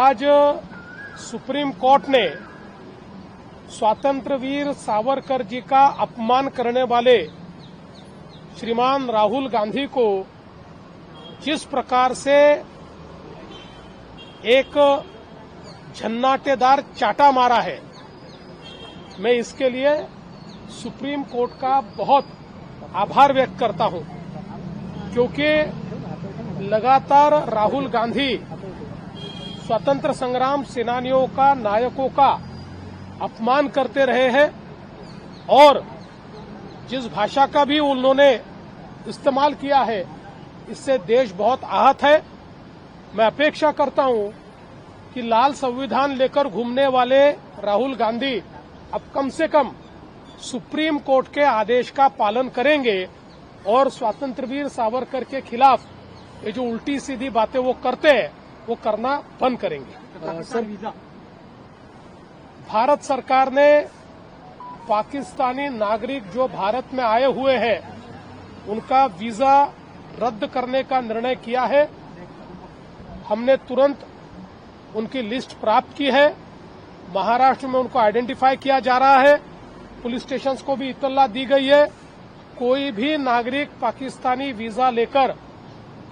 आज supreme court ने स्वातंत्रवीर सावरकर जी का अपमान करने वाले श्रीमान राहुल गांधी को जिस प्रकार से एक झन्नाटेदार चाटा मारा है। मैं इसके लिए सुप्रीम कोर्ट का बहुत आभार व्यक्त करता हूँ, क्योंकि लगातार राहुल गांधी स्वतंत्र संग्राम सेनानियों का, नायकों का अपमान करते रहे हैं और जिस भाषा का भी उन्होंने इस्तेमाल किया है, इससे देश बहुत आहत है। मैं अपेक्षा करता हूँ कि लाल संविधान लेकर घूमने वाले राहुल गांधी अब कम से कम सुप्रीम कोर्ट के आदेश का पालन करेंगे और स्वतंत्रवीर सावरकर के खिलाफ ये जो उल्टी सीधी बातें वो करते हैं वो करना बंद करेंगे। सर भारत सरकार ने पाकिस्तानी नागरिक जो भारत में आए हुए हैं उनका वीज़ा रद्द करने का निर्णय किया है। हमने तुरंत उनकी लिस्ट प्राप्त की है। महाराष्ट्र में उनको आइडेंटिफाई किया जा रहा है। पुलिस स्टेशन को भी इतला दी गई है। कोई भी नागरिक पाकिस्तानी वीज़ा लेकर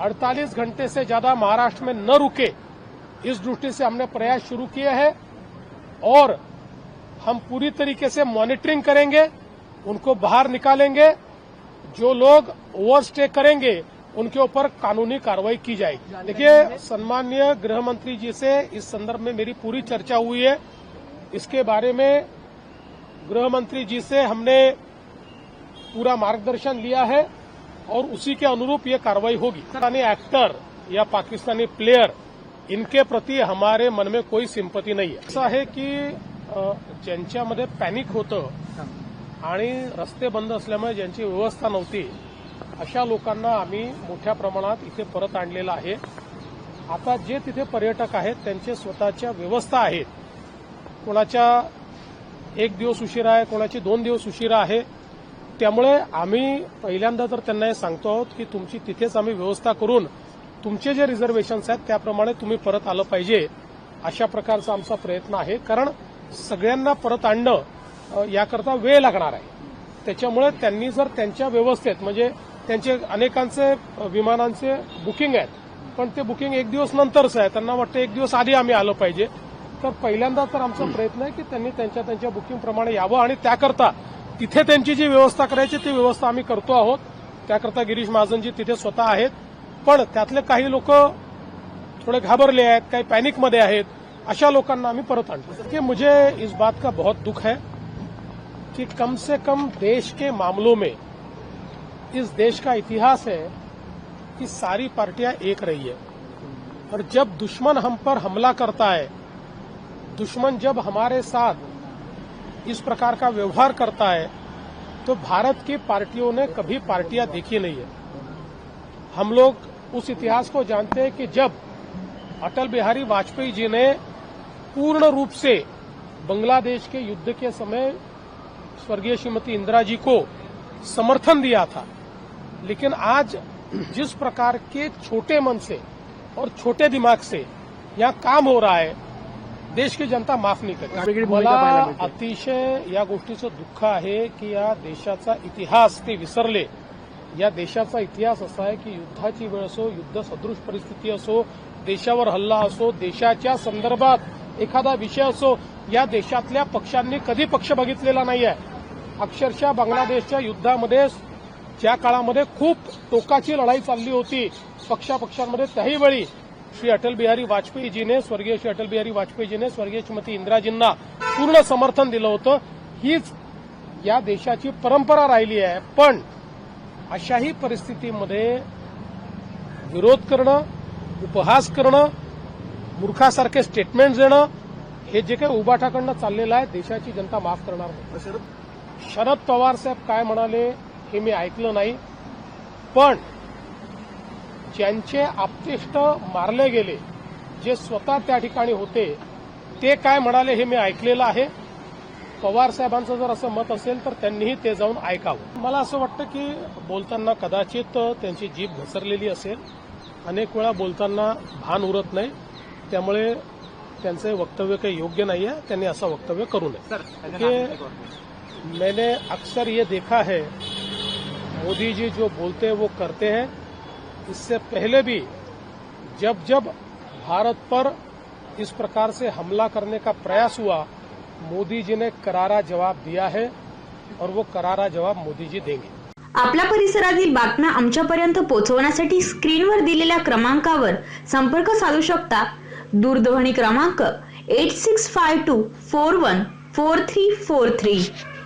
48 घंटे से ज़्यादा महाराष्ट्र में न रुके, इस दृष्टि से हमने प्रयास शुरू किए हैं और हम पूरी तरीके से मॉनिटरिंग करेंगे, उनको बाहर निकालेंगे। जो लोग ओवरस्टे करेंगे उनके ऊपर कानूनी कार्रवाई की जाएगी। देखिए सम्मानीय गृह मंत्री जी से इस संदर्भ में मेरी पूरी चर्चा हुई है। इसके बारे में गृह मंत्री जी से हमने पूरा मार्गदर्शन लिया है और उसी के अनुरूप ये कार्रवाई होगी। पाकिस्तानी एक्टर या पाकिस्तानी प्लेयर इनके प्रति हमारे मन में कोई सिंपती नाही आहे असं आहे की ज्यांच्यामध्ये पॅनिक होतं आणि रस्ते बंद असल्यामुळे ज्यांची व्यवस्था नव्हती अशा लोकांना आम्ही मोठ्या प्रमाणात इथे परत आणलेलं आहे. आता जे तिथे पर्यटक आहेत त्यांचे स्वतःच्या व्यवस्था आहेत. कोणाच्या एक दिवस उशिरा आहे कोणाची दोन दिवस उशिरा आहे. त्यामुळे आम्ही पहिल्यांदा तर त्यांना हे सांगतो आहोत की तुमची तिथेच आम्ही व्यवस्था करून तुमचे जे रिझर्वेशन्स आहेत त्याप्रमाणे तुम्ही परत आलं पाहिजे अशा प्रकारचा आमचा प्रयत्न आहे. कारण सगळ्यांना परत आणणं याकरता वेळ लागणार आहे. त्याच्यामुळे त्यांनी जर त्यांच्या व्यवस्थेत म्हणजे त्यांचे अनेकांचे विमानांचे बुकिंग आहेत. पण ते बुकिंग एक दिवस नंतरच आहे. त्यांना वाटतं एक दिवस आधी आम्ही आलं पाहिजे. तर पहिल्यांदा तर आमचा प्रयत्न आहे की त्यांनी त्यांच्या त्यांच्या बुकिंगप्रमाणे यावं आणि त्याकरता तिथे त्यांची जी व्यवस्था करायची ती व्यवस्था आम्ही करतो आहोत. त्याकरता गिरीश महाजनजी तिथे स्वतः आहेत. पण त्यातले काही लोक थोड़े घाबरले आहेत काही पॅनिकमध्ये आहेत. अशा लोकांना आम्ही परत आणतो. की मुझे इस बात का बहुत दुख है कि कम से कम देश के मामलों में इस देश का इतिहास है कि सारी पार्टियाँ एक रही है। और जब दुश्मन हम पर हमला करता है, दुश्मन जब हमारे साथ इस प्रकार का व्यवहार करता है तो भारत की पार्टियों ने कभी पार्टियाँ देखी नहीं है। हम लोग उस इतिहास को जानते हैं कि जब अटल बिहारी वाजपेयी जी ने पूर्ण रूप से बांग्लादेश के युद्ध के समय स्वर्गीय श्रीमती इंदिरा जी को समर्थन दिया था लेकिन आज जिस प्रकार के छोटे मन से और छोटे दिमाग से यहाँ काम हो रहा है देश की जनता माफ नाही करते। मला. अतिशय या गोष्टीचं दुःख आहे की या देशाचा इतिहास ते विसरले. या देशाचा इतिहास असा आहे की युद्धाची वेळ असो युद्ध सदृश परिस्थिती असो देशावर हल्ला असो देशाच्या संदर्भात एखादा विषय असो या देशातल्या पक्षांनी कधी पक्ष बघितलेला नाही आहे अक्षरशः बांगलादेशच्या युद्धामध्ये ज्या काळामध्ये खूप टोकाची लढाई चालली होती पक्षापक्षांमध्ये त्याही वेळी श्री अटल बिहारी वाजपेयीजीने स्वर्गीय श्री अटल बिहारी वाजपेयीजीने स्वर्गीय श्रीमती इंदिराजींना पूर्ण समर्थन दिलं होतं. हीच या देशाची परंपरा राहिली आहे. पण अशाही परिस्थितीमध्ये विरोध करणं उपहास करणं मूर्खासारखे स्टेटमेंट देणं हे जे काही उबाठाकडनं चाललेलं आहे देशाची जनता माफ करणार नाही. शरद पवार साहेब काय म्हणाले? हे मी ऐकलं नाही. पण ज्यांचे आप्तेष्ट मारले गेले जे स्वतः त्या ठिकाणी होते ते काय म्हणाले हे मी ऐकलेलं आहे. पवार साहेबांचं जर असं मत असेल तर त्यांनीही ते जाऊन ऐकावं. मला असं वाटतं की बोलताना कदाचित त्यांची जीभ घसरलेली असेल. अनेक वेळा बोलताना भान उरत नाही. त्यामुळे त्यांचं वक्तव्य काही योग्य नाही आहे त्यांनी असं वक्तव्य करू नये. मैंने अक्सर ये देखा है मोदी जी जो बोलते हैं वो करते हैं। इससे पहले भी जब जब भारत पर इस प्रकार से हमला करने का प्रयास हुआ मोदी जी ने करारा जवाब दिया है और वो करारा जवाब मोदी जी देंगे। आपल्या परिसरातील बातम्या आमच्यापर्यंत पोहोचवण्यासाठी स्क्रीनवर दिलेल्या क्रमांकावर संपर्क साधू शकता. दूरध्वनी क्रमांक eight six five two four one four three four three